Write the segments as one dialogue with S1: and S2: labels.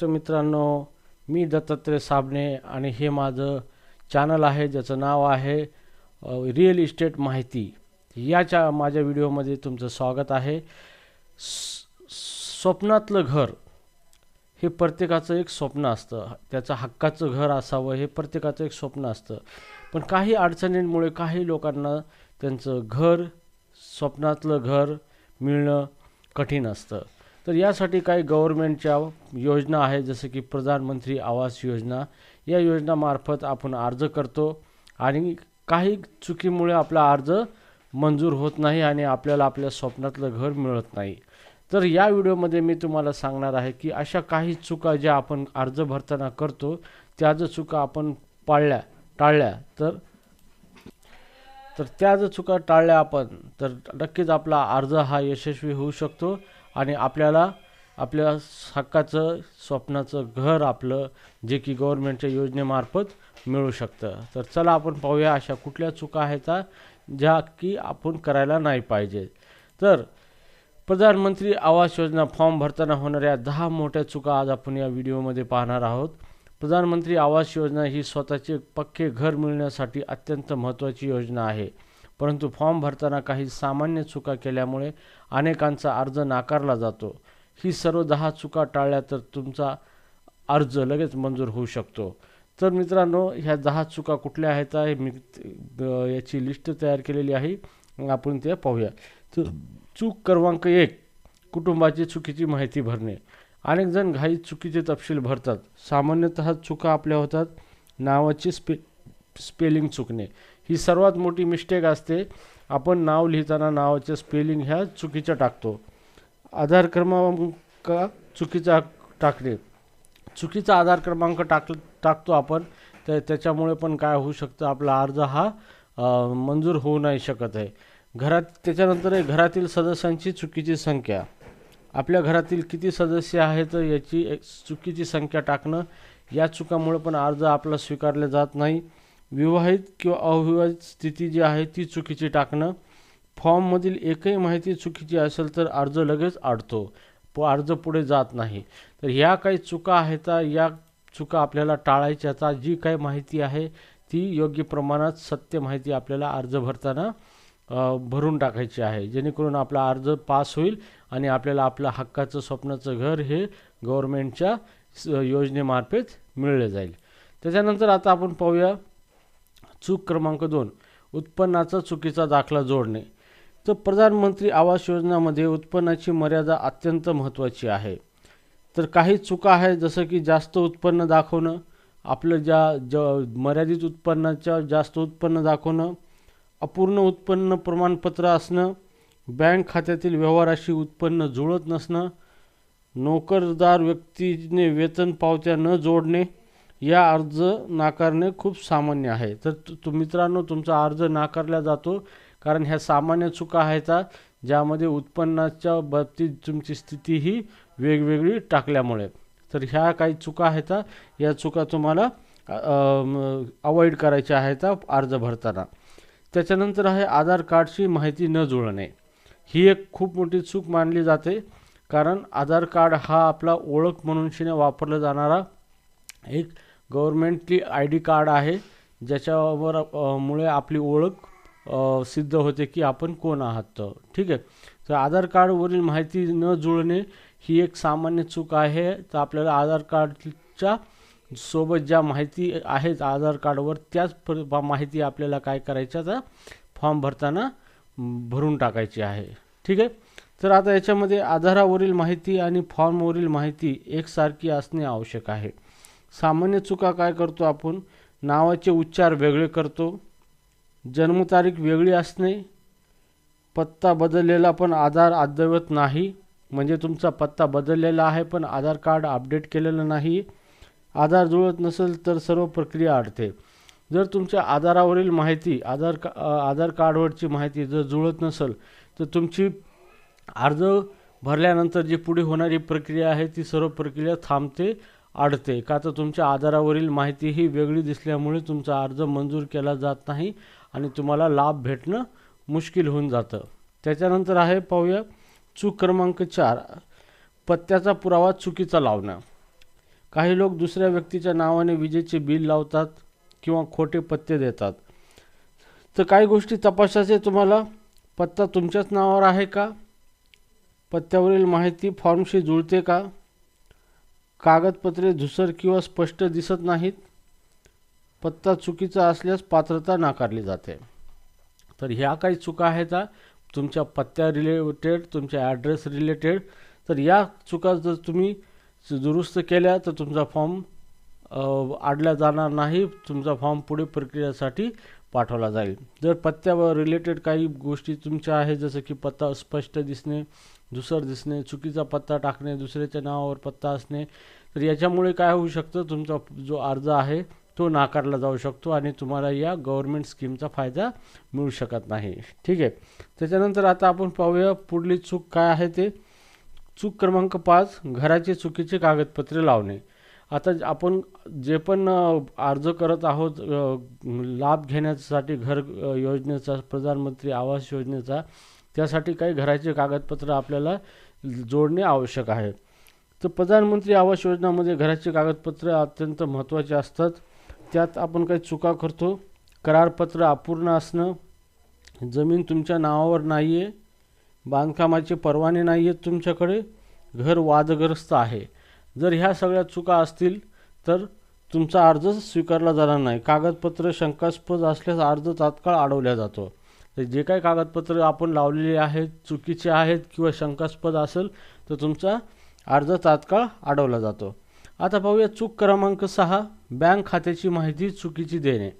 S1: तर मित्रांनो मी दत्तात्रय साबणे आणि हे माझं चॅनल आहे ज्याचं नाव आहे रिअल इस्टेट माहिती. याच्या माझ्या व्हिडिओमध्ये तुमचं स्वागत आहे. स्वप्नातलं घर हे प्रत्येकाचं एक स्वप्न असतं. त्याचं हक्काचं घर असावं हे प्रत्येकाचं एक स्वप्न असतं. पण काही अडचणींमुळे काही लोकांना त्यांचं घर स्वप्नातलं घर मिळणं कठीण असतं. तर यासाठी काही गव्हर्मेंटच्या योजना आहेत जसं की प्रधानमंत्री आवास योजना. या योजनामार्फत आपण अर्ज करतो आणि काही चुकीमुळे आपला अर्ज मंजूर होत नाही आणि आपल्याला आपल्या स्वप्नातलं घर मिळत नाही. तर या व्हिडिओमध्ये मी तुम्हाला सांगणार आहे की अशा काही चुका ज्या आपण अर्ज भरताना करतो त्या जर चुका आपण पाळल्या टाळल्या तर तर त्या जर चुका टाळल्या आपण तर नक्कीच आपला अर्ज हा यशस्वी होऊ शकतो. आणि आपल्याला आपल्या हक्काचं स्वप्नाचं घर आपलं जे की गव्हर्नमेंटच्या योजनेमार्फत मिळू शकतं. तर चला आपण पाहूया अशा कुठल्या चुका आहेत ज्या की आपण करायला नाही पाहिजे. तर प्रधानमंत्री आवास योजना फॉर्म भरताना होणाऱ्या दहा मोठ्या चुका आज आपण या व्हिडिओमध्ये पाहणार आहोत. प्रधानमंत्री आवास योजना ही स्वतःचे पक्के घर मिळण्यासाठी अत्यंत महत्त्वाची योजना आहे. परंतु फॉर्म भरताना काही सामान्य चुका केल्यामुळे अनेकांचा अर्ज नाकारला जातो. ही सर्व दहा चुका टाळल्या तर तुमचा अर्ज लगेच मंजूर होऊ शकतो. तर मित्रांनो ह्या दहा चुका कुठल्या आहेत मी याची लिस्ट तयार केलेली आहे. आपण ते पाहूया. तर चूक क्रमांक एक कुटुंबाची चुकीची माहिती भरणे. अनेक जण घाई चुकीचे तपशील भरतात. सामान्यतः चुका आपल्या होतात नावाची स्पे स्पेलिंग चुकणे. ही सर्वात मोठी मिस्टेक असते. आपण नाव लिहिताना नावाचं स्पेलिंग ह्या चुकीचं टाकतो. आधार क्रमांक चुकीचा टाकणे. चुकीचा आधार क्रमांक टाक टाकतो आपण तर त्याच्यामुळे पण काय होऊ शकतं? आपला अर्ज हा मंजूर होऊ नाही शकत आहे. घरात त्याच्यानंतर आहे घरातील सदस्यांची चुकीची संख्या. आपल्या घरातील किती सदस्य आहेत याची एक चुकीची संख्या टाकणं या चुकामुळे पण अर्ज आपला स्वीकारला जात नाही. विवाहित किंवा अविवाहित स्थिती जी आहे ती चुकीची टाकणं. फॉर्ममधील एकही माहिती चुकीची असेल तर अर्ज लगेच अडतो प अर्ज पुढे जात नाही. तर ह्या काही चुका आहेत या चुका आपल्याला टाळायच्या जी काही माहिती आहे ती योग्य प्रमाणात सत्य माहिती आपल्याला अर्ज भरताना भरून टाकायची आहे. जेणेकरून आपला अर्ज पास होईल आणि आपल्याला आपलं हक्काचं स्वप्नाचं घर हे गव्हर्मेंटच्या स- योजनेमार्फत मिळलं जाईल. त्याच्यानंतर आता आपण पाहूया चूक क्रमांक दोन उत्पन्नाचा चुकीचा दाखला जोडणे. तर प्रधानमंत्री आवास योजनामध्ये उत्पन्नाची मर्यादा अत्यंत महत्त्वाची आहे. तर काही चुका आहेत जसं की जास्त उत्पन्न दाखवणं आपलं ज्या ज मर्यादित उत्पन्नाच्या जास्त उत्पन्न दाखवणं अपूर्ण उत्पन्न प्रमाणपत्र असणं बँक खात्यातील व्यवहाराशी उत्पन्न जुळत नसणं नोकरदार व्यक्तीने वेतन पावत्या न जोडणे या अर्ज नाकारणे खूप सामान्य आहे. तर तु मित्रांनो तुमचा अर्ज नाकारला जातो कारण ह्या सामान्य चुका आहेत ज्यामध्ये उत्पन्नाच्या बाबतीत तुमची स्थिती ही वेगवेगळी टाकल्यामुळे. तर ह्या काही चुका आहेत या चुका तुम्हाला अवॉइड करायच्या आहेत अर्ज भरताना. त्याच्यानंतर आहे आधार कार्डची माहिती न जुळणे. ही एक खूप मोठी चूक मानली जाते कारण आधार कार्ड हा आपला ओळख म्हणूनशीने वापरला जाणारा एक गव्हर्मेंटली आय डी कार्ड आहे ज्याच्यावर मुळे आपली ओळख सिद्ध होते की आपण कोण आहात. तर ठीक आहे? तर आधार कार्डवरील माहिती न जुळणे ही एक सामान्य चूक आहे. तर आपल्याला आधार कार्डच्या सोबत ज्या माहिती आहेत आधार कार्डवर त्याच माहिती आपल्याला काय करायच्या तर फॉर्म भरताना भरून टाकायची आहे. ठीक आहे? तर आता याच्यामध्ये आधारावरील माहिती आणि फॉर्मवरील माहिती एकसारखी असणे आवश्यक आहे. सामान्य चुका काय करतो आपण? नावाचे उच्चार वेगळे करतो. जन्मतारीख वेगळी असणे. पत्ता बदललेला पण आधार अद्यवत नाही. म्हणजे तुमचा पत्ता बदललेला आहे पण आधार कार्ड अपडेट केलेलं नाही. आधार जुळत नसेल तर सर्व प्रक्रिया अडते. जर तुमच्या आधारावरील माहिती आधार का आधार कार्डवरची माहिती जर जुळत नसेल तर तुमची अर्ज भरल्यानंतर जी पुढे होणारी प्रक्रिया आहे ती सर्व प्रक्रिया थांबते. अडते का तर तुमच्या आधारावरील माहिती ही वेगळी दिसल्यामुळे तुमचा अर्ज मंजूर केला जात नाही आणि तुम्हाला लाभ भेटणं मुश्किल होऊन जातं. त्याच्यानंतर आहे पाहूया चूक क्रमांक चार पत्त्याचा पुरावा चुकीचा लावणं. काही लोक दुसऱ्या व्यक्तीच्या नावाने विजेचे बिल लावतात किंवा खोटे पत्ते देतात. तर काही गोष्टी तपासायचे तुम्हाला? पत्ता तुमच्याच नावावर आहे का? पत्त्यावरील माहिती फॉर्मशी जुळते का? कागदपत्रे धुसर किंवा स्पष्ट दिसत नाहीत. पत्ता चुकीचा असल्यास पात्रता नाकारली जाते. तर ह्या काही चुका आहेत तुमच्या पत्त्या रिलेटेड तुमच्या ॲड्रेस रिलेटेड तर या चुका जर तुम्ही दुरुस्त केल्या तर तुमचा फॉर्म आडला जाणार नाही. तुमचा फॉर्म पुढे प्रक्रियेसाठी पाठवला जाईल. जर पत्त्यावर रिलेटेड काही गोष्टी तुमच्या आहेत जसं की पत्ता स्पष्ट दिसणे दुसर दिसणे चुकीचा पत्ता टाकणे दुसऱ्याच्या नावावर पत्ता असणे तर याच्यामुळे काय होऊ शकतं? तुमचा जो अर्ज आहे तो नाकारला जाऊ शकतो आणि तुम्हाला या गव्हर्मेंट स्कीमचा फायदा मिळू शकत नाही. ठीक आहे? त्याच्यानंतर आता आपण पाहूया पुढली चूक काय आहे ते. चूक क्रमांक पाच घराचे चुकीचे कागदपत्रे लावणे. आता आपण जे पण अर्ज करत आहोत लाभ घेण्यासाठी घर योजनेचा प्रधानमंत्री आवास योजनेचा त्यासाठी काही घराचे कागदपत्र आपल्याला जोडणे आवश्यक आहे. तर प्रधानमंत्री आवास योजनामध्ये घराचे कागदपत्र अत्यंत महत्त्वाचे असतात. त्यात आपण काही चुका करतो. करारपत्र अपूर्ण असणं जमीन तुमच्या नावावर नाही आहे बांधकामाचे परवाने नाही आहेत तुमच्याकडे घर वादग्रस्त आहे. जर ह्या सगळ्या चुका असतील तर तुमचा अर्ज स्वीकारला जाणार नाही. कागदपत्र शंकास्पद असल्यास अर्ज तात्काळ अडवल्या जातो. तर जे काही कागदपत्र आपण लावलेली आहेत चुकीचे आहेत किंवा शंकास्पद असेल तर तुमचा अर्ज तात्काळ अडवला जातो. आता पाहूया चूक क्रमांक सहा बँक खात्याची माहिती चुकीची देणे.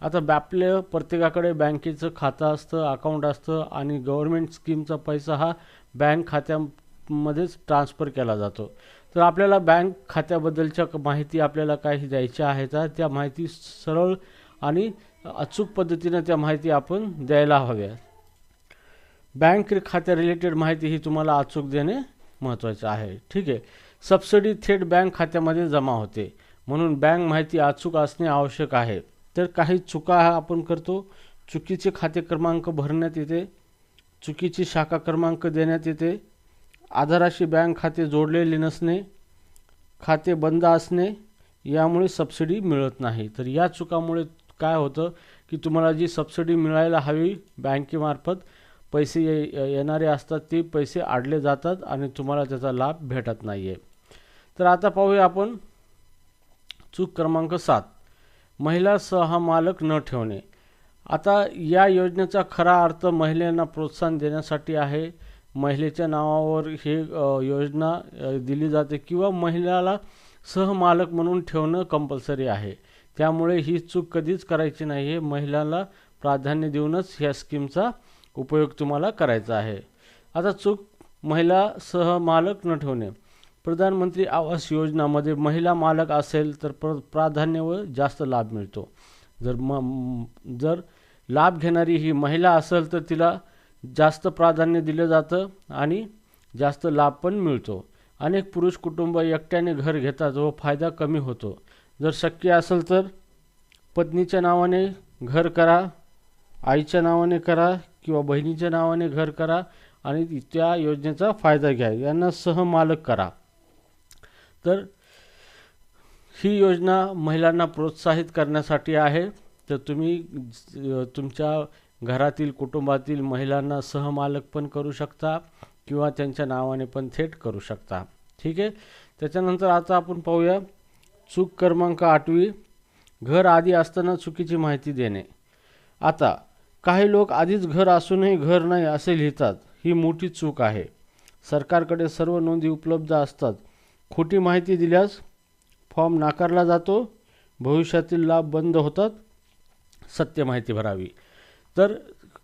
S1: आता आपल्या प्रत्येकाकडे बँकेचं खातं असतं अकाउंट असतं आणि गव्हर्मेंट स्कीमचा पैसा हा बँक खात्यामध्येच ट्रान्सफर केला जातो. तर आपल्याला बँक खात्याबद्दलच्या माहिती आपल्याला काही द्यायच्या आहेत त्या माहिती सरळ आणि अचूक पद्धतीनं त्या माहिती आपण द्यायला हव्या. बँक खात्या रिलेटेड माहिती ही तुम्हाला अचूक देणे महत्त्वाचं आहे. ठीक आहे. सबसिडी थेट बँक खात्यामध्ये जमा होते. म्हणून बँक माहिती अचूक असणे आवश्यक आहे. तर काही चुका आपण करतो. चुकीचे खाते क्रमांक भरण्यात येते. चुकीची शाखा क्रमांक देण्यात येते. आधाराशी बँक खाते जोडलेले नसणे खाते बंद असणे यामुळे सबसिडी मिळत नाही. तर या चुकामुळे काय होतं की तुम्हाला जी सबसिडी मिळायला हवी बँकेमार्फत पैसे ये येणारे असतात ते पैसे आडले जातात आणि तुम्हाला त्याचा लाभ भेटत नाही आहे तर आता पाहूया आपण चूक क्रमांक सात महिला सहमालक न ठेवणे. आता या योजनेचा खरा अर्थ महिलांना प्रोत्साहन देण्यासाठी आहे. महिलेच्या नावावर हे योजना दिली जाते किंवा महिलाला सहमालक म्हणून ठेवणं कंपल्सरी आहे. त्यामुळे ही चूक कधीच करायची नाही आहे महिलाला प्राधान्य देऊनच ह्या स्कीमचा उपयोग तुम्हाला करायचा आहे. आता चूक महिला सहमालक न ठेवणे. प्रधानमंत्री आवास योजनामध्ये महिला मालक असेल तर प्र प्राधान्य व जास्त लाभ मिळतो. जर म जर लाभ घेणारी ही महिला असेल तर तिला जास्त प्राधान्य दिलं जातं आणि जास्त लाभ पण मिळतो. अनेक पुरुष कुटुंब एकट्याने घर घेतात व फायदा कमी होतो. जर शक्य असेल तर पत्नीच्या नावाने घर करा आईच्या नावाने करा किंवा बहिणीच्या नावाने घर करा आणि त्या योजनेचा फायदा घ्या. यांना सहमालक करा. तर ही योजना महिलांना प्रोत्साहित करण्यासाठी आहे. तर तुम्ही तुमच्या घरातील कुटुंबातील महिलांना सहमालक पण करू शकता किंवा त्यांच्या नावाने पण थेट करू शकता. ठीक आहे? त्याच्यानंतर आता आपण पाहूया चूक क्रमांक आठवी घर आधी असताना चुकीची माहिती देणे. आता काही लोक आधीच घर असूनही घर नाही असे लिहितात ही मोठी चूक आहे. सरकारकडे सर्व नोंदी उपलब्ध असतात. खोटी माहिती दिल्यास फॉर्म नाकारला जातो भविष्यातील लाभ बंद होतात. सत्य माहिती भरावी. तर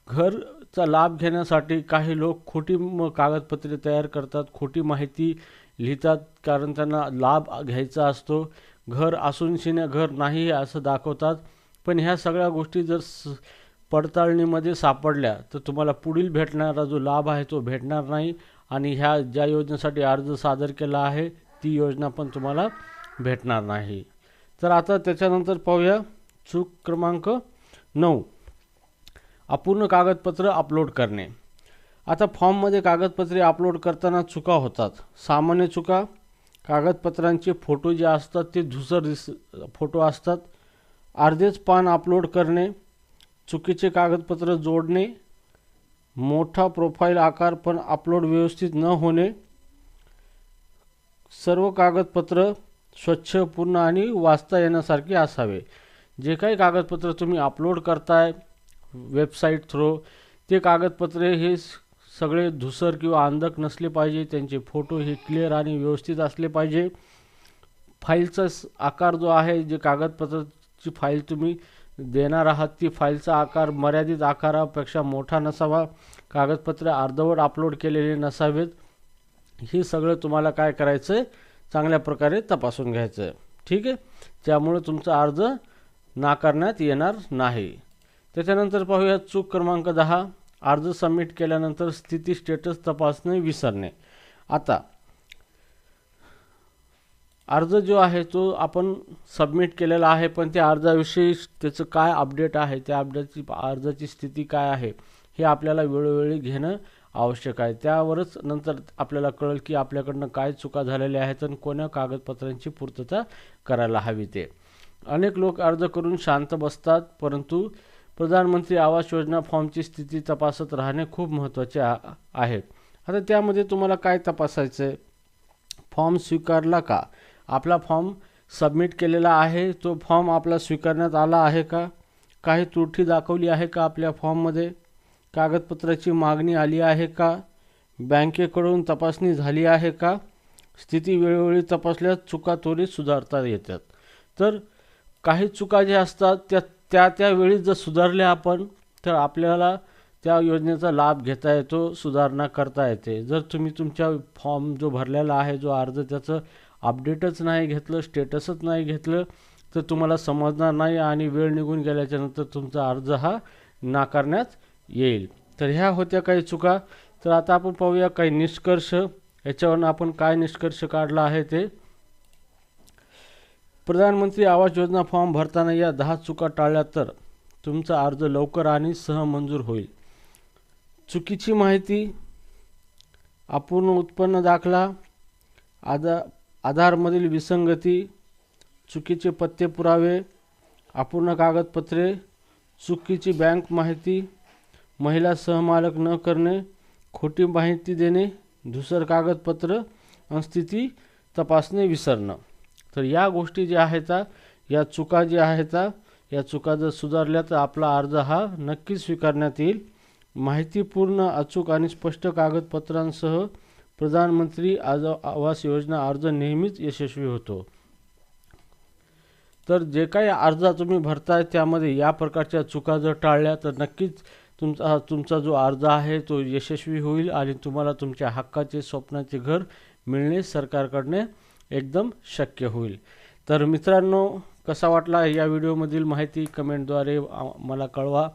S1: घरचा लाभ घेण्यासाठी काही लोक खोटी म कागदपत्रे तयार करतात खोटी माहिती लिहितात कारण त्यांना लाभ घ्यायचा असतो. घर असून शिन्या घर नाही असं दाखवतात. पण ह्या सगळ्या गोष्टी जर स पडताळणीमध्ये सापडल्या तर तुम्हाला पुढील भेटणारा जो लाभ आहे तो भेटणार नाही आणि ह्या ज्या योजनेसाठी अर्ज सादर केला आहे ती योजना पण तुम्हाला भेटणार नाही. तर आता त्याच्यानंतर पाहूया. चूक क्रमांक नऊ. अपूर्ण कागदपत्र अपलोड करणे. आता फॉर्ममध्ये कागदपत्रे अपलोड करताना चुका होतात. सामान्य चुका कागदपत्रांचे फोटो जे असतात ते धुसर दिस फोटो असतात. अर्धेच पान अपलोड करणे चुकीचे कागदपत्र जोडणे मोठा प्रोफाईल आकार पण अपलोड व्यवस्थित न होणे सर्व कागदपत्र स्वच्छ पूर्ण आणि वाचता येण्यासारखे असावे. जे काही कागदपत्र तुम्ही अपलोड करताय वेबसाईट थ्रू ते कागदपत्रे हे सगळे धुसर किंवा अंधक नसले पाहिजे त्यांचे फोटो हे क्लिअर आणि व्यवस्थित असले पाहिजे. फाईलचा आकार जो आहे जे कागदपत्राची फाईल तुम्ही देणार आहात ती फाईलचा आकार मर्यादित आकारापेक्षा मोठा नसावा. कागदपत्रे अर्धवट अपलोड केलेले नसावेत. हे सगळं तुम्हाला काय करायचं आहे चांगल्या प्रकारे तपासून घ्यायचं आहे ठीक आहे? त्यामुळे तुमचा अर्ज नाकारण्यात येणार नाही. त्याच्यानंतर पाहूया चूक क्रमांक दहा. अर्ज सबमिट केल्यानंतर स्थिती स्टेटस तपासणे विसरणे. आता अर्ज जो आहे तो आपण सबमिट केलेला आहे पण त्या अर्जाविषयी त्याचं काय अपडेट आहे त्या अपडेटची अर्जाची स्थिती काय आहे हे आपल्याला वेळोवेळी घेणं आवश्यक आहे. त्यावरच नंतर आपल्याला कळेल की आपल्याकडनं काय चुका झालेल्या आहेत आणि कोण्या कागदपत्रांची पूर्तता करायला हवी ते. अनेक लोक अर्ज करून शांत बसतात परंतु प्रधानमंत्री आवास योजना फॉर्मची स्थिती तपासत राहणे खूप महत्त्वाचे आहे आता त्यामध्ये तुम्हाला काय तपासायचं आहे फॉर्म स्वीकारला का? आपला फॉर्म सबमिट केलेला आहे तो फॉर्म आपला स्वीकारण्यात आला आहे का? काही त्रुटी दाखवली आहे का आपल्या फॉर्ममध्ये? कागदपत्राची मागणी आली आहे का? बँकेकडून तपासणी झाली आहे का? स्थिती वेळोवेळी तपासल्यास चुका त्वरित सुधारता येतात. तर काही चुका ज्या असतात त्या त्या त्यावेळी जर सुधारल्या आपण तर आपल्याला त्या योजनेचा लाभ घेता येतो सुधारणा करता येते. जर तुम्ही तुमच्या फॉर्म जो भरलेला आहे जो अर्ज त्याचं अपडेटच नाही घेतलं स्टेटसच नाही घेतलं तर तुम्हाला समजणार नाही आणि वेळ निघून गेल्याच्यानंतर तुमचा अर्ज हा नाकारण्यात येईल. तर ह्या होत्या काही चुका. तर आता आपण पाहूया काही निष्कर्ष. याच्यावरून आपण काय निष्कर्ष काढला आहे ते. प्रधानमंत्री आवास योजना फॉर्म भरताना या दहा चुका टाळल्या तर तुमचा अर्ज लवकर आणि सहमंजूर होईल. चुकीची माहिती अपूर्ण उत्पन्न दाखला आधा आधारमधील विसंगती चुकीचे पत्ते पुरावे अपूर्ण कागदपत्रे चुकीची बँक माहिती महिला सहमालक न करणे खोटी माहिती देणे धुसर कागदपत्र स्थिती तपासणे विसरणं. तर या गोष्टी ज्या आहेत या चुका ज्या आहेत या चुका जर सुधारल्या तर आपला अर्ज हा नक्कीच स्वीकारण्यात येईल. माहितीपूर्ण अचूक आणि स्पष्ट कागदपत्रांसह प्रधानमंत्री आज आवास योजना अर्ज नेहमीच यशस्वी होतो. तर जे काही अर्ज तुम्ही भरताय त्यामध्ये या प्रकारच्या चुका जर टाळल्या तर नक्कीच तुमचा तुमचा जो अर्ज आहे तो यशस्वी होईल आणि तुम्हाला तुमच्या हक्काचे स्वप्नाचे घर मिळणे सरकारकडने एकदम शक्य होईल. तर मित्रांनो कसा वाटला या व्हिडिओमधील माहिती कमेंटद्वारे मला कळवा.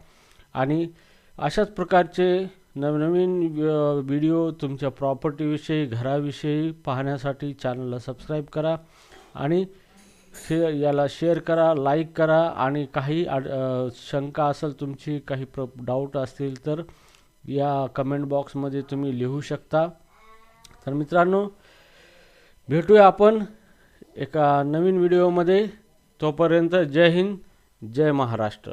S1: आणि अशाच प्रकारचे नवनवीन व्हिडिओ तुमच्या प्रॉपर्टीविषयी घराविषयी पाहण्यासाठी चॅनलला सबस्क्राईब करा. आणि शे याला शेअर करा लाईक करा. आणि काही शंका असेल तुमची काही प्र डाऊट असतील तर या कमेंट बॉक्समध्ये तुम्ही लिहू शकता. तर मित्रांनो भेटूया आपण एका नवीन व्हिडिओमध्ये. तोपर्यंत जय हिंद जय महाराष्ट्र.